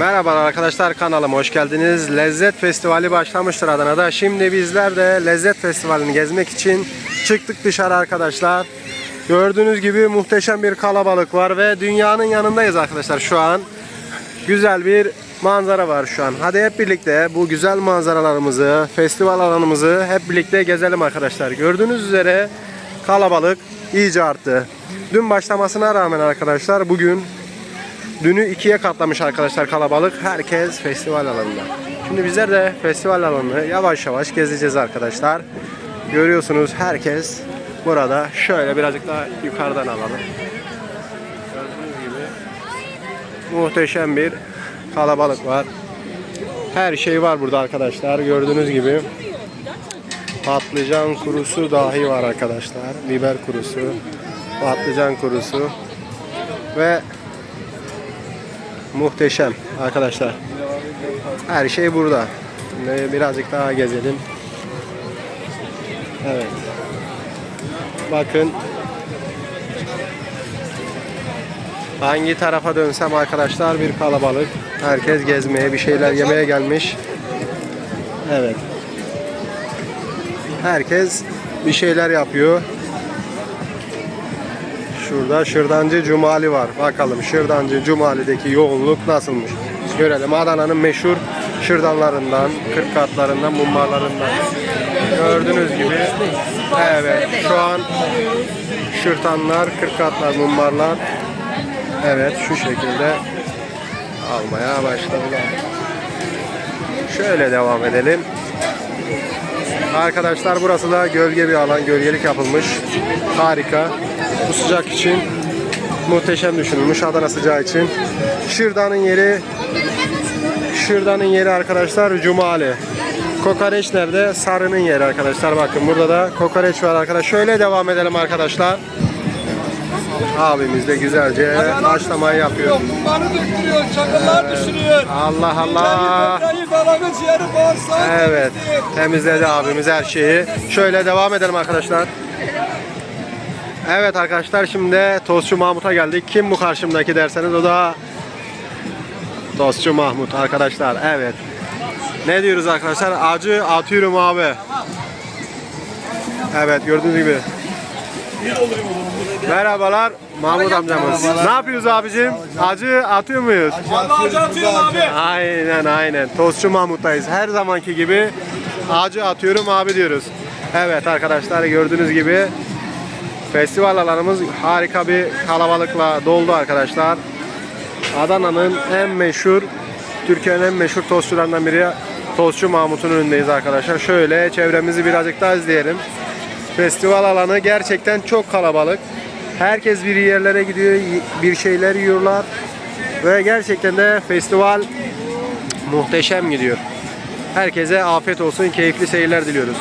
Merhabalar arkadaşlar kanalıma hoş geldiniz. Lezzet Festivali başlamıştır Adana'da. Şimdi bizler de Lezzet Festivali'ni gezmek için çıktık dışarı arkadaşlar. Gördüğünüz gibi muhteşem bir kalabalık var ve dünyanın yanındayız arkadaşlar şu an. Güzel bir manzara var şu an. Hadi hep birlikte bu güzel manzaralarımızı, festival alanımızı hep birlikte gezelim arkadaşlar. Gördüğünüz üzere kalabalık iyice arttı. Dün başlamasına rağmen arkadaşlar bugün Dünü ikiye katlamış arkadaşlar kalabalık. Herkes festival alanında. Şimdi bizler de festival alanını yavaş yavaş gezeceğiz arkadaşlar. Görüyorsunuz herkes burada. Şöyle birazcık daha yukarıdan alalım. Gördüğünüz gibi muhteşem bir kalabalık var. Her şey var burada arkadaşlar. Gördüğünüz gibi patlıcan kurusu dahi var arkadaşlar. Biber kurusu, patlıcan kurusu ve Muhteşem arkadaşlar. Her şey burada. Şimdi birazcık daha gezelim. Evet. Bakın. Hangi tarafa dönsem arkadaşlar bir kalabalık. Herkes gezmeye, bir şeyler yemeye gelmiş. Evet. Herkes bir şeyler yapıyor. Şurada Şırdancı Cumali var. Bakalım Şırdancı Cumali'deki yoğunluk nasılmış. Görelim Adana'nın meşhur şırdanlarından, kırk katlarından, mumbarlarından. Gördüğünüz gibi evet şu an şırtanlar, kırk katlar, mumbarlar evet şu şekilde almaya başladılar. Şöyle devam edelim. Arkadaşlar burası da gölge bir alan, gölgelik yapılmış. Harika. Bu sıcak için muhteşem düşünülmüş Adana sıcağı için. Şırdanın yeri Şırdanın yeri arkadaşlar Cumali. Kokoreç nerede? Sarı'nın yeri arkadaşlar. Bakın burada da kokoreç var arkadaşlar. Şöyle devam edelim arkadaşlar. Abimiz de güzelce haşlamayı yapıyor. Bunları döktürüyor, çakıllar düşürüyor. Allah Allah. Evet. Temizledi abimiz her şeyi. Şöyle devam edelim arkadaşlar. Evet arkadaşlar şimdi Tostçu Mahmut'a geldik. Kim bu karşımdaki derseniz o da Tostçu Mahmut arkadaşlar. Evet. Ne diyoruz arkadaşlar? Acı atıyorum abi. Evet gördüğünüz gibi. Merhabalar Mahmut amcamız. Ne yapıyoruz abicim? Acı atıyor muyuz? Vallahi acı atıyorsun abi. Aynen aynen. Tostçu Mahmut'tayız. Her zamanki gibi acı atıyorum abi diyoruz. Evet arkadaşlar gördüğünüz gibi festival alanımız harika bir kalabalıkla doldu arkadaşlar. Adana'nın en meşhur, Türkiye'nin en meşhur tostçularından biri Tostçu Mahmut'un önündeyiz arkadaşlar. Şöyle çevremizi birazcık daha izleyelim. Festival alanı gerçekten çok kalabalık. Herkes bir yerlere gidiyor, bir şeyler yiyorlar. Ve gerçekten de festival muhteşem gidiyor. Herkese afiyet olsun, keyifli seyirler diliyoruz.